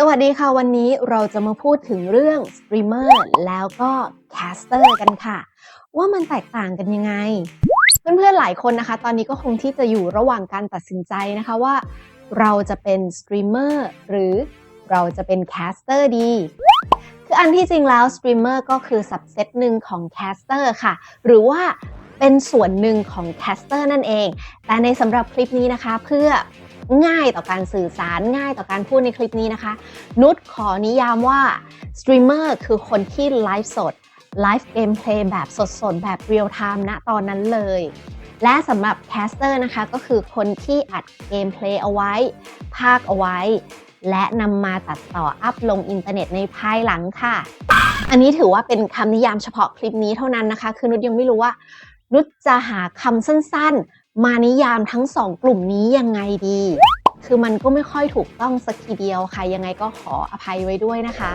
สวัสดีค่ะวันนี้เราจะมาพูดถึงเรื่องสตรีมเมอร์แล้วก็แคสเตอร์กันค่ะ ว่ามันแตกต่างกันยังไง เพื่อนๆหลายคนนะคะ ตอนนี้ก็คงที่จะอยู่ระหว่างการตัดสินใจนะคะว่า เราจะเป็นสตรีมเมอร์หรือเราจะเป็นแคสเตอร์ดี คืออันที่จริงแล้วสตรีมเมอร์ก็คือสับเซตหนึ่งของแคสเตอร์ค่ะ หรือว่าเป็นส่วนหนึ่งของแคสเตอร์นั่นเอง แต่ในสำหรับคลิปนี้นะคะเพื่อ ง่ายต่อการสื่อสารง่ายต่อการพูดในคลิปนี้นะคะ นุชขอนิยามว่าสตรีมเมอร์คือคนที่ไลฟ์สดไลฟ์เกมเพลย์แบบสดๆ แบบเรียลไทม์ณตอนนั้นเลย และสำหรับแคสเตอร์นะคะก็คือคนที่อัดเกมเพลย์เอาไว้ ภาคเอาไว้ และนำมาตัดต่ออัพลงอินเทอร์เน็ตในภายหลังค่ะ อันนี้ถือว่าเป็นคำนิยามเฉพาะคลิปนี้เท่านั้นนะคะ คือนุชยังไม่รู้ว่านุชจะหาคำสั้น มานิยามทั้งสองกลุ่มนี้ยังไงดี คือมันก็ไม่ค่อยถูกต้องสักทีเดียวค่ะ ยังไงก็ขออภัยไว้ด้วยนะคะ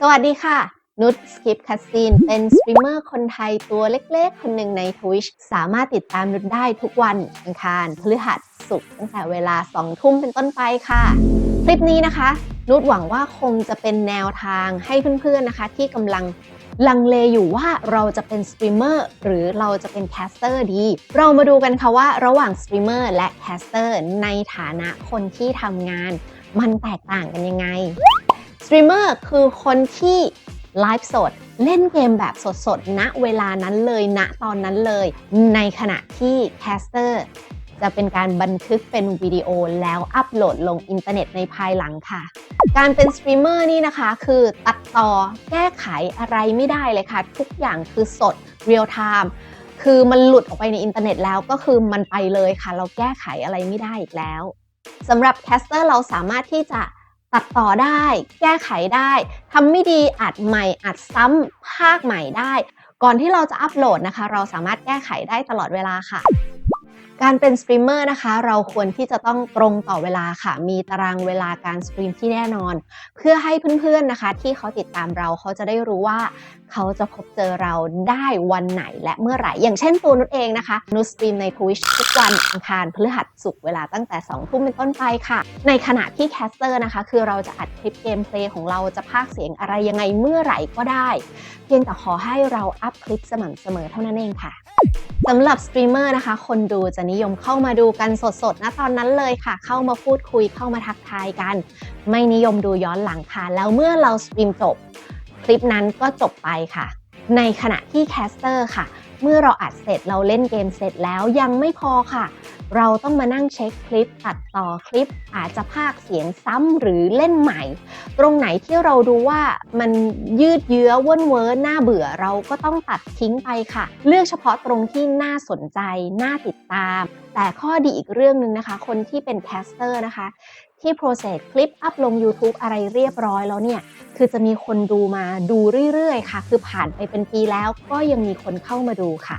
สวัสดีค่ะ นุชสกิปคัสซีนเป็นสตรีมเมอร์คนไทยตัวเล็กๆ คนหนึ่งใน Twitch สามารถติดตามนุชได้ทุกวันอังคารพฤหัสศุกร์ตั้งแต่เวลา 2 ทุ่มเป็นต้นไปค่ะ คลิปนี้นะคะ นุชหวังว่าคงจะเป็นแนวทางให้เพื่อนๆนะคะ ที่กำลัง ลังเลอยู่ว่าเราจะเป็นสตรีมเมอร์หรือเราจะเป็นแคสเตอร์ดี เรามาดูกันค่ะว่าระหว่างสตรีมเมอร์และแคสเตอร์ในฐานะคนที่ทำงาน มันแตกต่างกันยังไงสตรีมเมอร์คือคนที่ไลฟ์สดเล่นเกมแบบสดๆณเวลานั้นเลยณตอนนั้นเลย ในขณะที่แคสเตอร์ จะเป็นการบันทึกเป็นวิดีโอแล้วอัปโหลดลงอินเทอร์เน็ตในภายหลังค่ะ การเป็นสตรีมเมอร์นี่นะคะ คือตัดต่อแก้ไขอะไรไม่ได้เลยค่ะ ทุกอย่างคือสดเรียลไทม์คือมันหลุดออกไปในอินเทอร์เน็ตแล้วก็คือมันไปเลยค่ะ เราแก้ไขอะไรไม่ได้อีกแล้วสำหรับแคสเตอร์เราสามารถที่จะตัดต่อได้ แก้ไขได้ทำไม่ดีอัดใหม่อัดซ้ำภาคใหม่ได้ ก่อนที่เราจะอัปโหลดนะคะ เราสามารถแก้ไขได้ตลอดเวลาค่ะ การเป็นสตรีมเมอร์นะคะ เราควรที่จะต้องตรงต่อเวลาค่ะ มีตารางเวลาการสตรีมที่แน่นอน เพื่อให้เพื่อนๆนะคะ ที่เขาติดตามเราเขาจะได้รู้ว่าเขาจะพบเจอเราได้วันไหนและเมื่อไหร่ อย่างเช่นตัวนุชเองนะคะ นุชสตรีมใน Twitch ทุกวันอังคารพฤหัสศุกร์เวลาตั้งแต่2ทุ่มเป็นต้นไปค่ะ ในขณะที่แคสเตอร์นะคะ คือเราจะอัดคลิปเกมเพลย์ของเราจะพากเสียงอะไรยังไงเมื่อไหร่ก็ได้ เพียงแต่ขอให้เราอัพคลิปสม่ำเสมอเท่านั้นเองค่ะสำหรับสตรีมเมอร์นะคะ คนดูจะนิยมเข้ามาดูกันสดๆนะตอนนั้นเลยค่ะ เข้ามาพูดคุยเข้ามาทักทายกัน ไม่นิยมดูย้อนหลังค่ะ แล้วเมื่อเราสตรีมจบ คลิปนั้นก็จบไปค่ะ ในขณะที่แคสเตอร์ค่ะ เมื่อเราอัดเสร็จเราเล่นเกมเสร็จแล้วยังไม่พอค่ะ เราต้องมานั่งเช็คคลิปตัดต่อคลิปอาจจะพากเสียงซ้ำหรือเล่นใหม่ ตรงไหนที่เราดูว่ามันยืดเยื้อว่นเว้อน่าเบื่อเราก็ต้องตัดทิ้งไปค่ะ เลือกเฉพาะตรงที่น่าสนใจน่าติดตาม แต่ข้อดีอีกเรื่องหนึ่งนะคะ คนที่เป็นแคสเตอร์นะคะ ที่โปรเซสคลิปอัพลง YouTube อะไรเรียบร้อยแล้วเนี่ย คือจะมีคนดูมาดูเรื่อยๆ ค่ะ คือผ่านไปเป็นปีแล้วก็ยังมีคนเข้ามาดูค่ะ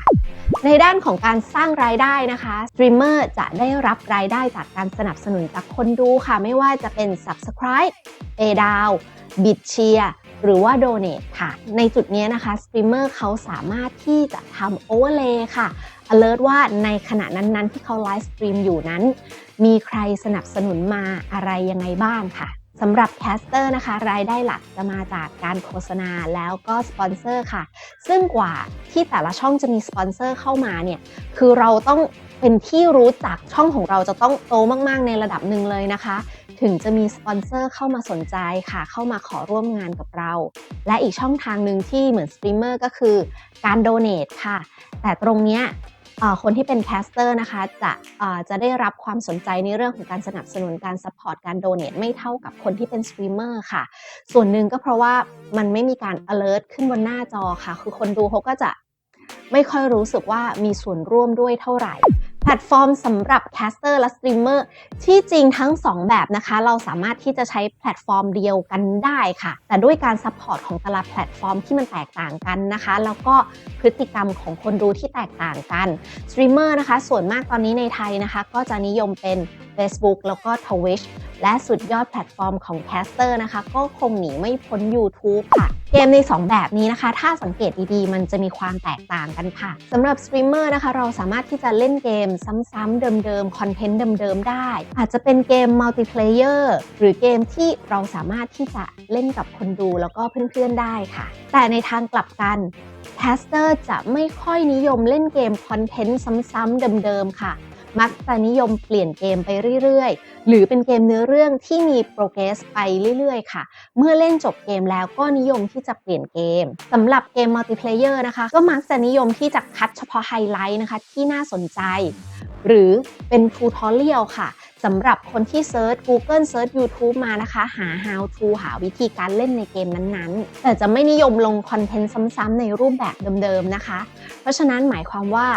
ในด้านของการสร้างรายได้นะคะสตรีมเมอร์จะได้รับรายได้จากการสนับสนุนจากคนดูค่ะ ไม่ว่าจะเป็น Subscribe Pay Down Bit Cheer หรือว่า Donate ค่ะ ในจุดนี้นะคะสตรีมเมอร์เขาสามารถที่จะทำ Overlay ค่ะ alert ว่าในขณะนั้นๆ ที่เขาไลฟ์สตรีมอยู่นั้น มีใครสนับสนุนมาอะไรยังไงบ้างค่ะสำหรับแคสเตอร์นะคะ รายได้หลักจะมาจากการโฆษณาแล้วก็สปอนเซอร์ค่ะ ซึ่งกว่าที่แต่ละช่องจะมีสปอนเซอร์เข้ามาเนี่ย คือเราต้องเป็นที่รู้จักช่องของเราจะต้องโตมากๆ ในระดับหนึ่งเลยนะคะ ถึงจะมีสปอนเซอร์เข้ามาสนใจค่ะ เข้ามาขอร่วมงานกับเรา และอีกช่องทางหนึ่งที่เหมือนสตรีมเมอร์ก็คือการโดเน a ค่ะ แต่ตรงเนี้ย คนที่เป็นแคสเตอร์นะคะจะจะได้รับความสนใจในเรื่องของการสนับสนุนการซัพพอร์ตการโดเน a ไม่เท่ากับคนที่เป็นสตรีมเมอร์ค่ะ ส่วนหนึ่งก็เพราะว่ามันไม่มีการ alert ขึ้นบนหน้าจอค่ะ คือคนดูเขาก็จะไม่ค่อยรู้สึกว่ามีส่วนร่วมด้วยเท่าไหร่ ลตฟอร์มสำหรับแคสเตอร์และสตรีมเมอร์ที่จริงทั้ง 2 แบบนะคะ เราสามารถที่จะใช้แพลตฟอร์มเดียวกันได้ค่ะ แต่ด้วยการซัพพอร์ตของแต่ละแพลตฟอร์มที่มันแตกต่างกันนะคะ แล้วก็พฤติกรรมของคนดูที่แตกต่างกันสตรีมเมอร์นะคะ ส่วนมากตอนนี้ในไทยนะคะ ก็จะนิยมเป็น Facebook แล้วก็ Twitch และสุดยอดแพลตฟอร์มของแคสเตอร์นะคะ ก็คงหนีไม่พ้น YouTube ค่ะ เกมใน 2 แบบนี้นะคะ ถ้าสังเกตดีๆ มันจะมีความแตกต่างกันค่ะสำหรับสตรีมเมอร์นะคะ เราสามารถที่จะเล่นเกมซ้ำๆเดิมๆ คอนเทนต์เดิมๆ ได้ อาจจะเป็นเกมมัลติเพลเยอร์หรือเกมที่เราสามารถที่จะเล่นกับคนดูแล้วก็เพื่อนๆ ได้ค่ะ แต่ในทางกลับกันแคสเตอร์จะไม่ค่อยนิยมเล่นเกมคอนเทนต์ซ้ำๆเดิมๆ ค่ะ มักจะนิยมเปลี่ยนเกมไปเรื่อยๆ หรือเป็นเกมเนื้อเรื่องที่มีโปรเกรสไปเรื่อยๆ ค่ะ เมื่อเล่นจบเกมแล้วก็นิยมที่จะเปลี่ยนเกมสำหรับเกมมัลติเพลเยอร์นะคะ ก็มักจะนิยมที่จะคัดเฉพาะไฮไลท์นะคะที่น่าสนใจ หรือเป็นทูทอเรียลค่ะสำหรับคนที่เซิร์ช Google เซิร์ช YouTube มานะคะ หา how to หาวิธีการเล่นในเกมนั้นๆ แต่จะไม่นิยมลงคอนเทนต์ซ้ำๆในรูปแบบเดิมๆนะคะ เพราะฉะนั้นหมายความว่า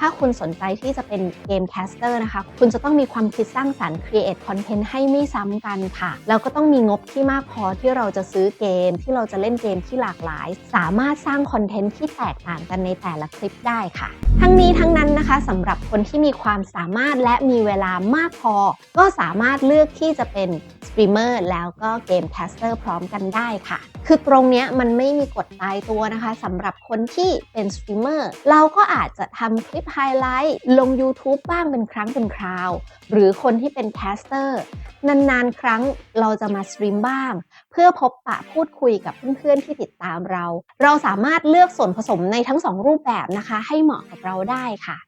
ถ้าคุณสนใจที่จะเป็นเกมแคสเตอร์นะคะ คุณจะต้องมีความคิดสร้างสรรค์ครีเอทคอนเทนต์ให้ไม่ซ้ำกันค่ะ แล้วก็ต้องมีงบที่มากพอที่เราจะซื้อเกม ที่เราจะเล่นเกมที่หลากหลาย สามารถสร้างคอนเทนต์ที่แตกต่างกันในแต่ละคลิปได้ค่ะ ทั้งนี้ทั้งนั้นนะคะสำหรับคนที่มีความสามารถและมีเวลามากพอ ก็สามารถเลือกที่จะเป็นสตรีมเมอร์แล้วก็เกมแคสเตอร์พร้อมกันได้ค่ะ คือตรงนี้มันไม่มีกฎตายตัวนะคะสำหรับคนที่เป็นสตรีมเมอร์เราก็อาจจะทำคลิปไฮไลท์ลง YouTube บ้างเป็นครั้งเป็นคราว หรือคนที่เป็นแคสเตอร์นานๆ ครั้งเราจะมาสตรีมบ้าง เพื่อพบปะพูดคุยกับเพื่อนๆที่ติดตามเรา เราสามารถเลือกส่วนผสมในทั้งสองรูปแบบนะคะ ให้เหมาะกับเราได้ค่ะ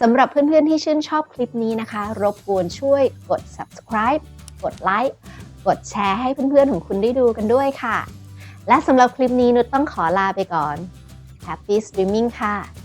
สำหรับเพื่อนๆที่ชื่นชอบคลิปนี้นะคะ รบกวนช่วยกด subscribe กดไลค์กดแชร์ให้เพื่อนๆของคุณได้ดูกันด้วยค่ะ และสำหรับคลิปนี้นุชต้องขอลาไปก่อน Happy Streaming ค่ะ